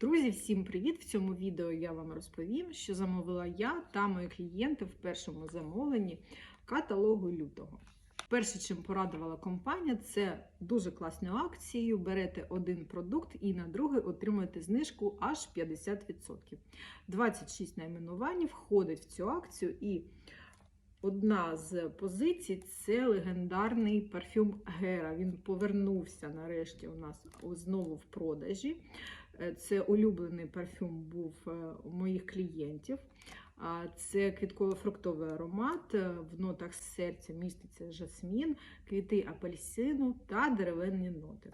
Друзі, всім привіт! В цьому відео я вам розповім, що замовила я та мої клієнти в першому замовленні каталогу лютого. Перше, чим порадувала компанія, це дуже класною акцією. Берете один продукт і на другий отримуєте знижку аж 50%. 26 найменувань входить в цю акцію, і одна з позицій це легендарний парфюм Гера. Він повернувся нарешті у нас знову в продажі. Е, Це улюблений парфюм був е, у моїх клієнтів. Це квітково-фруктовий аромат. Е, В нотах серця міститься жасмін, квіти апельсину та деревинні ноти.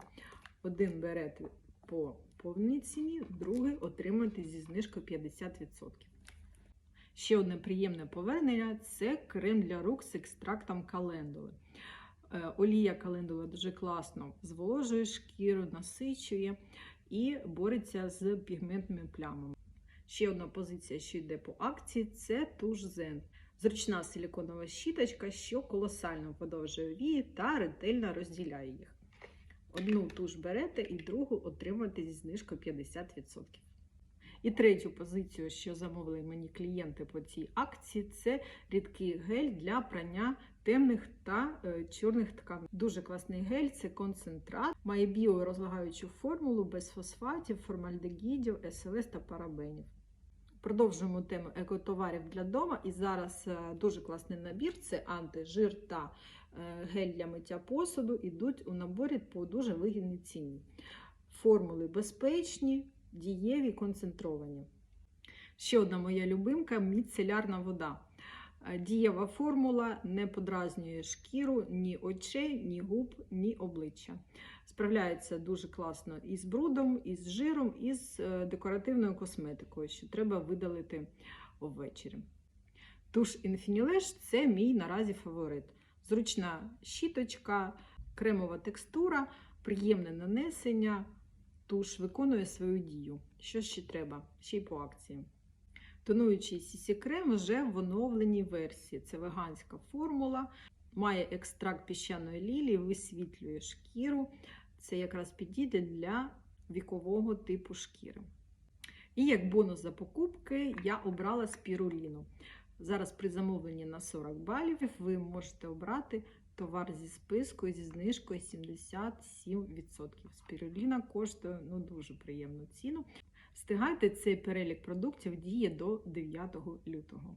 Один берете по повній ціні, другий отримаєте зі знижкою 50%. Ще одне приємне повернення це крем для рук з екстрактом календули. Олія календула дуже класно зволожує шкіру, насичує і бореться з пігментними плямами. Ще одна позиція, що йде по акції, це туш Zen. Зручна силіконова щіточка, що колосально подовжує вії та ретельно розділяє їх. Одну туш берете і другу отримуєте зі знижкою 50%. І третю позицію, що замовили мені клієнти по цій акції, це рідкий гель для прання темних та е, чорних тканин. Дуже класний гель, це концентрат, має біорозлагаючу формулу без фосфатів, формальдегідів, СЛС та парабенів. Продовжуємо тему екотоварів для дома. І зараз е, дуже класний набір: це антижир та е, гель для миття посуду. Ідуть у наборі по дуже вигідній ціні. Формули безпечні, дієві, концентровані. Ще одна моя любимка міцелярна вода. Е, Дієва формула не подразнює шкіру ні очей, ні губ, ні обличчя. Справляється дуже класно і з брудом, і з жиром, і з е, декоративною косметикою, що треба видалити ввечері. Туш Infinilage – це мій наразі фаворит. Зручна щіточка, кремова текстура, приємне нанесення. Туш виконує свою дію. Що ще треба? Ще й по акції. Тонуючий CC крем вже в оновленій версії. Це веганська формула, має екстракт піщаної лілії, висвітлює шкіру. Це якраз підійде для вікового типу шкіри. І як бонус за покупки я обрала спіруліну. Зараз при замовленні на 40 балів ви можете обрати товар зі спискою зі знижкою 77%. Спіруліна коштує ну, дуже приємну ціну. Встигайте цей перелік продуктів діє до 9 лютого.